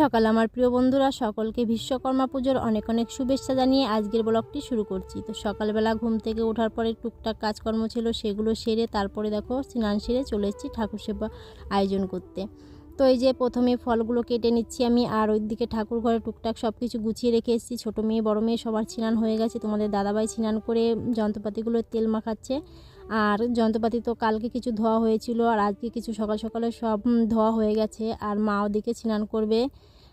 সকাল। আমার প্রিয় বন্ধুরা, সকলকে বিশ্বকর্মা পুজোর অনেক অনেক শুভেচ্ছা জানিয়ে আজকের ব্লগটি শুরু করছি। তো সকালবেলা ঘুম থেকে ওঠার পরে টুকটাক কাজকর্ম ছিল, সেগুলো সেরে তারপরে দেখো স্নান সেরে চলে এসেছি ঠাকুর সেবা আয়োজন করতে। তো এই যে প্রথমে ফলগুলো কেটে নিচ্ছি আমি, আর ওইদিকে ঠাকুর ঘরে টুকটাক সব কিছু গুছিয়ে রেখে এসেছি। ছোটো মেয়ে, বড় মেয়ে, সবার স্নান হয়ে গেছে। তোমাদের দাদাভাই স্নান করে যন্ত্রপাতিগুলো তেল মাখাচ্ছে। আর যন্ত্রপাতি তো কালকে কিছু ধোয়া হয়েছিল আর আজকে কিছু সকাল সকালে সব ধোয়া হয়ে গেছে আর মা ওদিকে স্নান করবে।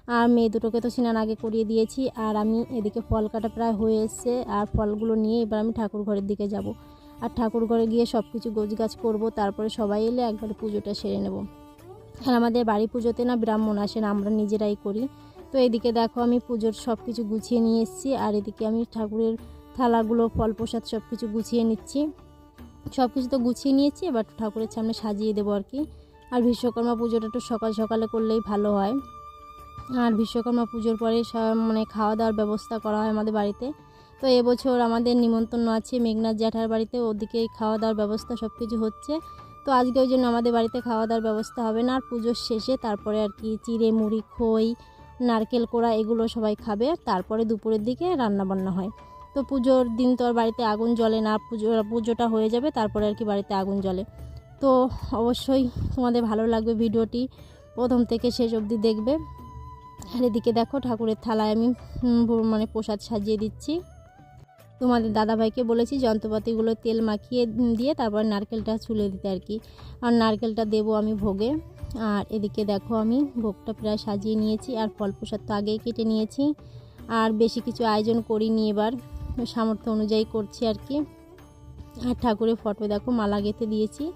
আর মেয়ে দুটোকে তো স্নান আগে করিয়ে দিয়েছি আর আমি এদিকে ফল কাটা প্রায় হয়ে এসছে আর ফলগুলো নিয়ে এবার আমি ঠাকুর ঘরের দিকে যাব। আর ঠাকুর ঘরে গিয়ে সব কিছু গোছগাছ করব, তারপরে সবাই এলে একবারে পুজোটা সেরে নেব। আর আমাদের বাড়ি পুজোতে না ব্রাহ্মণ আসে না, আমরা নিজেরাই করি। তো এদিকে দেখো আমি পুজোর সব কিছু গুছিয়ে নিয়ে এসেছি আর এদিকে আমি ঠাকুরের থালাগুলো, ফল প্রসাদ সব কিছু গুছিয়ে নিচ্ছি। সব কিছু তো গুছিয়ে নিয়েছি, এবার ঠাকুরের সামনে সাজিয়ে দেবো আর কি। আর বিশ্বকর্মা পুজোটা একটু সকাল সকালে করলেই ভালো হয়। আর বিশ্বকর্মা পুজোর পরে সব মানে খাওয়া দাওয়ার ব্যবস্থা করা হয় আমাদের বাড়িতে। তো এবছর আমাদের নিমন্ত্রণ আছে মেঘনাথ জ্যাঠার বাড়িতে, ওদিকে খাওয়া দাওয়ার ব্যবস্থা সব কিছু হচ্ছে। তো আজকে ওই জন্য আমাদের বাড়িতে খাওয়া দাওয়ার ব্যবস্থা হবে না, আর পুজোর শেষে তারপরে আর কি চিড়ে, মুড়ি, খই, নারকেল কোড়া এগুলো সবাই খাবে। তারপরে দুপুরের দিকে রান্না বান্না হয়। তো পুজোর দিন তো আর বাড়িতে আগুন জ্বলে না, পুজো, পুজোটা হয়ে যাবে, তারপরে আর কি বাড়িতে আগুন জ্বলে। তো অবশ্যই তোমাদের ভালো লাগবে ভিডিওটি, প্রথম থেকে শেষ অবধি দেখবে। আর এদিকে দেখো ঠাকুরের থালায় আমি মানে প্রসাদ সাজিয়ে দিচ্ছি। তোমাদের দাদাভাইকে বলেছি যন্ত্রপাতিগুলো তেল মাখিয়ে দিয়ে তারপর নারকেলটা ছুলে দিতে আর কি। আর নারকেলটা দেবো আমি ভোগে। আর এদিকে দেখো আমি ভোগটা প্রায় সাজিয়ে নিয়েছি, আর ফল প্রসাদ তো আগেই কেটে নিয়েছি। আর বেশি কিছু আয়োজন করিনি এবার। সামর্থ্য অনুযায়ী করছি আর কি। আর ঠাকুরের ফটো দেখো, মালা গেঁথে দিয়েছি।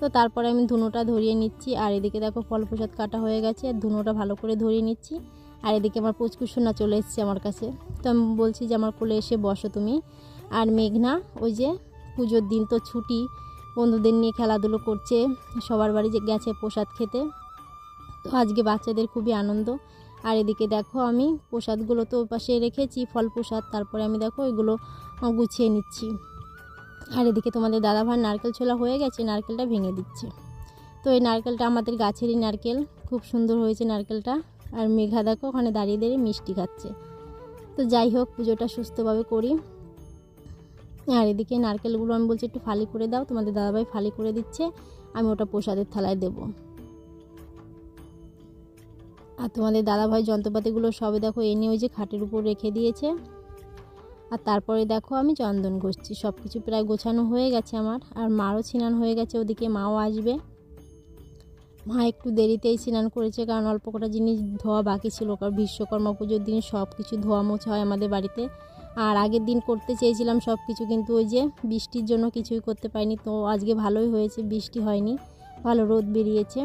তো তারপরে আমি ধুনোটা ধরিয়ে নিচ্ছি। আর এদিকে দেখো ফল প্রসাদ কাটা হয়ে গেছে। আর ধুনোটা ভালো করে ধরিয়ে নিচ্ছি। আর এদিকে আমার পুচকুসোনা চলে এসেছে আমার কাছে। তো আমি বলছি যে আমার কোলে এসে বসো তুমি। আর মেঘনা, ওই যে পুজোর দিন তো ছুটি, বন্ধুদের নিয়ে খেলাধুলো করছে, সবার বাড়ি যে গেছে প্রসাদ খেতে। তো আজকে বাচ্চাদের খুবই আনন্দ। আর এদিকে দেখো আমি প্রসাদগুলো তো পাশে রেখেছি, ফল প্রসাদ, তারপরে আমি দেখো এগুলো গুছিয়ে নিচ্ছি। আর এদিকে তোমাদের দাদাভাই নারকেল ছোলা হয়ে গেছে, নারকেলটা ভেঙে দিচ্ছে। তো এই নারকেলটা আমাদের গাছেরই নারকেল, খুব সুন্দর হয়েছে নারকেলটা। আর মেঘা দেখো ওখানে দাঁড়িয়ে দাঁড়িয়ে মিষ্টি খাচ্ছে। তো যাই হোক, পুজোটা সুস্থভাবে করি। আর এদিকে নারকেলগুলো আমি বলছি একটু ফালি করে দাও, তোমাদের দাদাভাই ফালি করে দিচ্ছে, আমি ওটা প্রসাদের থালায় দেবো। আর তোমাদের দাদাভাই যন্ত্রপাতিগুলো সবে দেখো এনে ওই যে খাটের উপর রেখে দিয়েছে। আর তারপরে দেখো আমি চন্দন ঘষছি সব কিছু প্রায় গোছানো হয়ে গেছে আমার। আর মারও স্নান হয়ে গেছে, ওদিকে মাও আসবে। মা একটু দেরিতেই স্নান করেছে, কারণ অল্প কটা জিনিস ধোয়া বাকি ছিল, কারণ বিশ্বকর্মা পুজোর দিন সব কিছু ধোয়া মোছা হয় আমাদের বাড়িতে। আর আগের দিন করতে চেয়েছিলাম সব কিছু কিন্তু ওই যে বৃষ্টির জন্য কিছুই করতে পারিনি। তো আজকে ভালোই হয়েছে, বৃষ্টি হয়নি, ভালো রোদ বেরিয়েছে।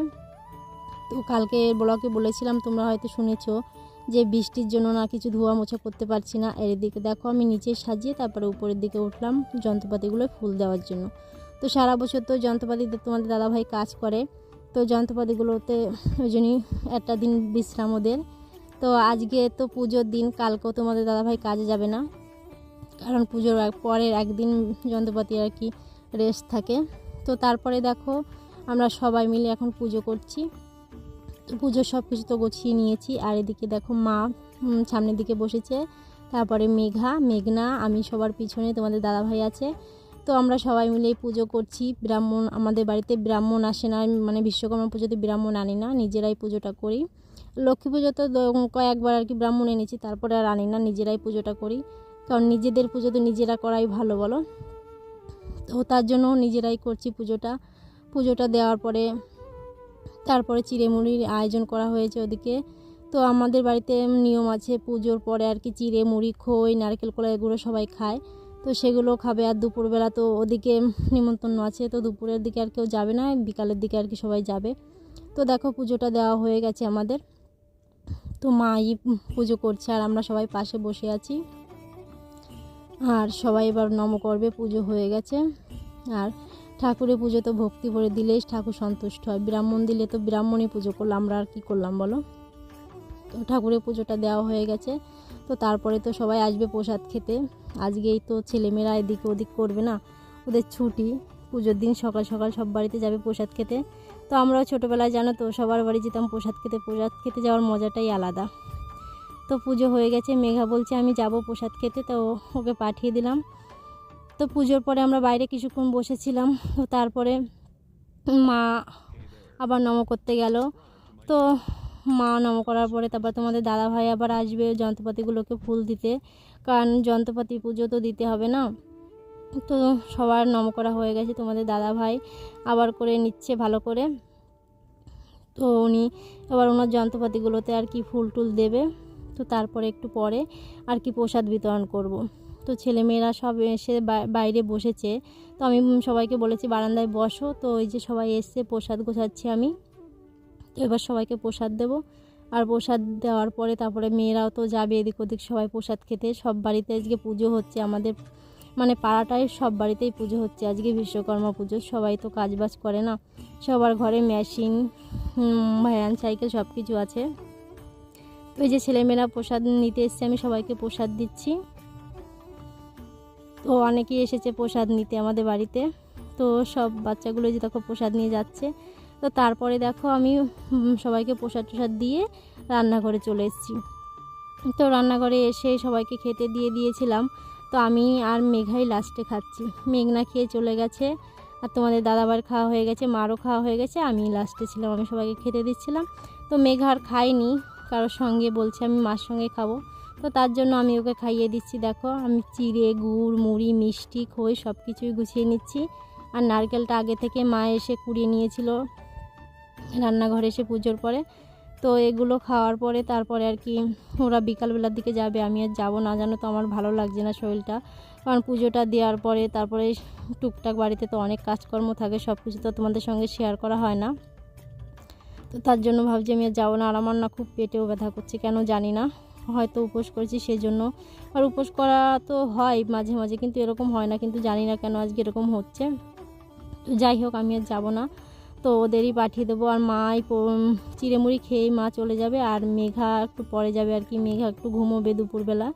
তো কালকে ব্লকে বলেছিলাম, তোমরা হয়তো শুনেছো যে বৃষ্টির জন্য না কিছু ধোয়া মোছা করতে পারছি না। এর দিকে দেখো, আমি নিচে সাজিয়ে তারপরে উপরের দিকে উঠলাম যন্ত্রপাতিগুলো ফুল দেওয়ার জন্য। তো সারা বছর তো যন্ত্রপাতিতে তোমাদের দাদাভাই কাজ করে, তো যন্ত্রপাতিগুলোতে ওই জন্যই একটা দিন বিশ্রাম ওদের। তো আজকে তো পুজোর দিন, কালকেও তোমাদের দাদাভাই কাজে যাবে না। কারণ পুজোর পরের একদিন যন্ত্রপাতি আর কি রেস্ট থাকে। তো তারপরে দেখো, আমরা সবাই মিলে এখন পুজো করছি। পুজোর সব কিছু তো গুছিয়ে নিয়েছি। আর এদিকে দেখো মা সামনের দিকে বসেছে। তারপরে মেঘা, মেঘনা, আমি সবার পিছনে, তোমাদের দাদাভাই আছে। তো আমরা সবাই মিলে পুজো করছি। ব্রাহ্মণ, আমাদের বাড়িতে ব্রাহ্মণ আসে না। মানে বিশ্বকর্মা পুজোতে ব্রাহ্মণ আনি না, নিজেরাই পুজোটা করি। লক্ষ্মী পুজো তো কয়েকবার আর কি ব্রাহ্মণ এনেছি, তারপরে আর আনি না, নিজেরাই পুজোটা করি। কারণ নিজেদের পুজো তো নিজেরা করাই ভালো, বলো? তো তার জন্য নিজেরাই করছি পুজোটা। পুজোটা দেওয়ার পরে তারপরে চিড়ে-মুড়ির আয়োজন করা হয়েছে ওদিকে। তো আমাদের বাড়িতে নিয়ম আছে, পুজোর পরে আর কি চিড়ে মুড়ি খই, নারকেল কলা এগুলো সবাই খায়। তো সেগুলো খাবে আর দুপুরবেলা তো ওদিকে নিমন্ত্রণ আছে, তো দুপুরের দিকে আর কেউ যাবে না, বিকালের দিকে আর কি সবাই যাবে। তো দেখো পুজোটা দেওয়া হয়ে গেছে আমাদের। তো মা মাই পুজো করছে আর আমরা সবাই পাশে বসে আছি। আর সবাই এবার নম করবে, পুজো হয়ে গেছে। আর ঠাকুরের পুজো তো ভক্তি ভরে দিলেই ঠাকুর সন্তুষ্ট হয়। ব্রাহ্মণ দিলে তো ব্রাহ্মণই পুজো করলাম আমরা আর কি করলাম বলো? তো ঠাকুরের পুজোটা দেওয়া হয়ে গেছে। তো তারপরে তো সবাই আসবে প্রসাদ খেতে। আজকেই তো ছেলেমেয়েরা এদিকে ওদিক করবে না, ওদের ছুটি। পুজোর দিন সকাল সকাল সব বাড়িতে যাবে প্রসাদ খেতে। তো আমরাও ছোটোবেলায় জানো তো, সবার বাড়ি যেতাম প্রসাদ খেতে। প্রসাদ খেতে যাওয়ার মজাটাই আলাদা। তো পুজো হয়ে গেছে, মেঘা বলছে আমি যাব প্রসাদ খেতে, তো ওকে পাঠিয়ে দিলাম। তো পুজোর পরে আমরা বাইরে কিছুক্ষণ বসেছিলাম, তো তারপরে মা আবার নম করতে গেল। তো মা নম করার পরে তারপর তোমাদের দাদা ভাই আবার আসবে যন্ত্রপাতিগুলোকে ফুল দিতে, কারণ যন্ত্রপাতি পুজো তো দিতে হবে না। তো সবার নম করা হয়ে গেছে তোমাদের দাদা ভাই আবার করে নিচ্ছে ভালো করে। তো উনি এবার ওনার যন্ত্রপাতিগুলোতে আর কি ফুল টুল দেবে, তো তারপরে একটু পরে আর কি প্রসাদ বিতরণ করব। তো ছেলেমেয়েরা সব এসে বাইরে বসেছে। তো আমি সবাইকে বলেছি, বারান্দায় বসো। তো ওই যে সবাই এসছে, প্রসাদ গোছাচ্ছি আমি। তো এবার সবাইকে প্রসাদ দেবো। আর প্রসাদ দেওয়ার পরে তারপরে মেয়েরাও তো যাবে এদিক ওদিক সবাই প্রসাদ খেতে। সব বাড়িতে আজকে পুজো হচ্ছে আমাদের। মানে পাড়াটায় সব বাড়িতেই পুজো হচ্ছে। আজকে বিশ্বকর্মা পুজো, সবাই তো কাজবাজ করে না। সবার ঘরে মেশিন ভ্যান, সাইকেল সব কিছু আছে ওই যে ছেলেমেয়েরা প্রসাদ নিতে এসছে, আমি সবাইকে প্রসাদ দিচ্ছি। তো অনেকেই এসেছে প্রসাদ নিতে আমাদের বাড়িতে। তো সব বাচ্চাগুলো যে দেখো প্রসাদ নিয়ে যাচ্ছে। তো তারপরে দেখো আমি সবাইকে প্রসাদ টসাদ দিয়ে রান্নাঘরে চলে এসেছি। তো রান্নাঘরে এসে সবাইকে খেতে দিয়ে দিয়েছিলাম। তো আমি আর মেঘাই লাস্টে খাচ্ছি। মেঘনা খেয়ে চলে গেছে। আর তোমাদের দাদাবার খাওয়া হয়ে গেছে, মারও খাওয়া হয়ে গেছে। আমি লাস্টে ছিলাম, আমি সবাইকে খেতে দিচ্ছিলাম। তো মেঘা আর খাইনি কারোর সঙ্গে বলছে আমি মার সঙ্গে খাব। তো তার জন্য আমি ওকে খাইয়ে দিচ্ছি, দেখো। আমি চিড়ে, গুড়, মুড়ি, মিষ্টি, খই সব কিছুই গুছিয়ে নিচ্ছি। আর নারকেলটা আগে থেকে মা এসে কুড়িয়ে নিয়েছিল রান্নাঘরে এসে পুজোর পরে। তো এগুলো খাওয়ার পরে তারপরে আর কি ওরা বিকালবেলার দিকে যাবে। আমি আর যাব না, জানো তো আমার ভালো লাগছে না শরীরটা। কারণ পুজোটা দেওয়ার পরে তারপরে টুকটাক বাড়িতে তো অনেক কাজকর্ম থাকে সব কিছু তো তোমাদের সঙ্গে শেয়ার করা হয় না। তো তার জন্য ভাবছি আমি আর যাব না। আর আমার না খুব পেটেও ব্যথা করছে, কেন জানি না। হয়তো উপোস করেছি সেই জন্য আর উপোস করা তো হয় মাঝে মাঝে, কিন্তু এরকম হয় না, কিন্তু জানি না কেন আজকে এরকম হচ্ছে। তো যাই হোক, আমি আর যাব না। তো ওদেরই পাঠিয়ে দেবো। আর মাই চিড়েমুড়ি খেয়েই মা চলে যাবে। আর মেঘা একটু পরে যাবে আর কি। মেঘা একটু ঘুমোবে দুপুরবেলা।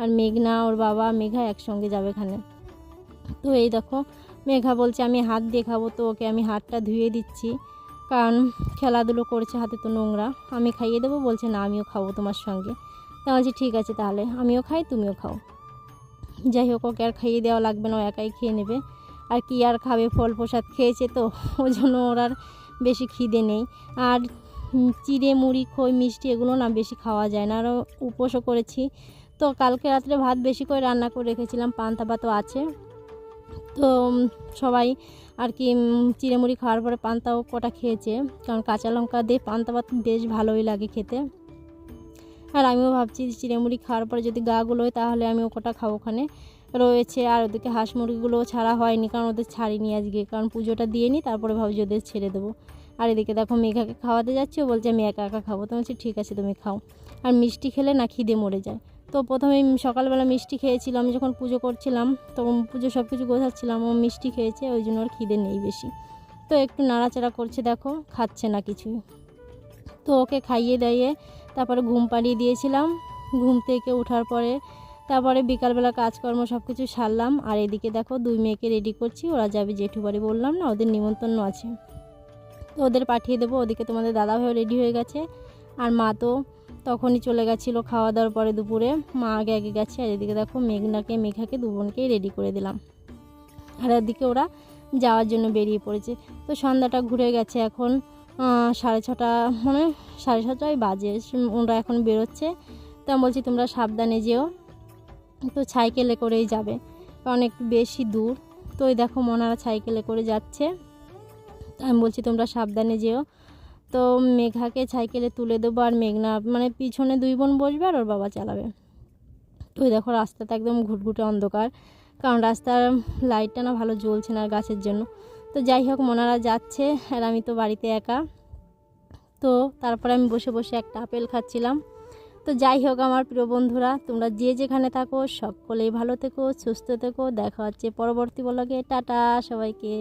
আর মেঘনা, ওর বাবা, মেঘা একসঙ্গে যাবে এখানে। তো এই দেখো, মেঘা বলছে, আমি হাত দিয়ে খাব তো ওকে আমি হাতটা ধুয়ে দিচ্ছি। কারণ খেলাধুলো করছে হাতে তো নোংরা। আমি খাইয়ে দেবো? বলছে, না, আমিও খাব তোমার সঙ্গে। তা বলছি ঠিক আছে তাহলে, আমিও খাই, তুমিও খাও। যাই হোক, ওকে আর খাইয়ে দেওয়া লাগবে না, ও একাই খেয়ে নেবে। আর কি আর খাবে, ফল প্রসাদ খেয়েছে তো, ওই জন্য ওর আর বেশি খিদে নেই। আর চিড়ে, মুড়ি, খই, মিষ্টি এগুলো না বেশি খাওয়া যায় না। আর উপোসও করেছি। তো কালকে রাত্রে ভাত বেশি করে রান্না করে রেখেছিলাম, পান্তা ভাতও আছে। তো সবাই আর কি চিড়ে, মুড়ি খাওয়ার পরে পান্তাও কটা খেয়েছে। কারণ কাঁচা লঙ্কা দিয়ে পান্তা ভাত বেশ ভালোই লাগে খেতে। আর আমিও ভাবছি চিড়ে মুড়ি খাওয়ার পরে যদি গাগুলো হয় তাহলে আমি কটা খাব ওখানে। রয়েছে আর ওদিকে হাঁস মুরগিগুলোও ছাড়া হয়নি, কারণ ওদের ছাড়িনি আজকে। কারণ পুজোটা দিয়ে নিই তারপরে ভাবছি ওদের ছেড়ে দেবো। আর এদিকে দেখো মেঘাকে খাওয়াতে যাচ্ছি, ও বলছে আমি একা একা খাব। তো বলছি, ঠিক আছে, তুমি খাও। আর মিষ্টি খেলে না খিদে মরে যায়। তো প্রথমে সকালবেলা মিষ্টি খেয়েছিলাম, যখন পুজো করছিলাম তখন পুজো সব কিছু গোছাচ্ছিলাম, ও মিষ্টি খেয়েছে, ওই জন্য ওর খিদে নেই বেশি। তো একটু নাড়াচাড়া করছে, দেখো, খাচ্ছে না কিছুই। তো ওকে খাইয়ে দাইয়ে তারপরে ঘুম পাড়িয়ে দিয়েছিলাম। ঘুম থেকে ওঠার পরে তারপরে বিকালবেলা কাজকর্ম সব কিছু সারলাম। আর এদিকে দেখো দুই মেয়েকে রেডি করছি। ওরা যাবে জেঠু বাড়ি বললাম না, ওদের নিমন্ত্রণ আছে। তো ওদের পাঠিয়ে দেবো। ওদিকে তোমাদের দাদা ভাইও রেডি হয়ে গেছে। আর মা তো তখনই চলে গেছিল খাওয়া দাওয়ার পরে দুপুরে। মা আগে আগে গেছে। আর এদিকে দেখো মেঘনাকে, মেঘাকে দু বোনকেই রেডি করে দিলাম। আর এদিকে ওরা যাওয়ার জন্য বেরিয়ে পড়েছে। তো সন্ধ্যাটা ঘুরে গেছে এখন। সাড়ে ছটা মানে সাড়ে ছটাই বাজে ওরা এখন বেরোচ্ছে। তো আমি বলছি, তোমরা সাবধানে যেও। তো সাইকেলে করেই যাবে একটু বেশি দূর। তো ওই দেখো, মনারা সাইকেলে করে যাচ্ছে। আমি বলছি, তোমরা সাবধানে যেও। তো মেঘাকে সাইকেলে তুলে দেবো আর মেঘনা মানে পিছনে দুই বোন বসবে আর ওর বাবা চালাবে। তো ওই দেখো, রাস্তাটা একদম ঘুটঘুটে অন্ধকার, কারণ রাস্তার লাইটটা না ভালো জ্বলছে না গাছের জন্য। তো যাই হোক, মনারা যাচ্ছে আর আমি তো বাড়িতে একা। তো তারপরে আমি বসে বসে একটা আপেল খাচ্ছিলাম। তো যাই হোক, আমার প্রিয় বন্ধুরা, তোমরা যে যেখানে থাকো, সকলেই ভালো থেকো, সুস্থ থেকো। দেখা হচ্ছে পরবর্তী বলকে টাটা সবাইকে।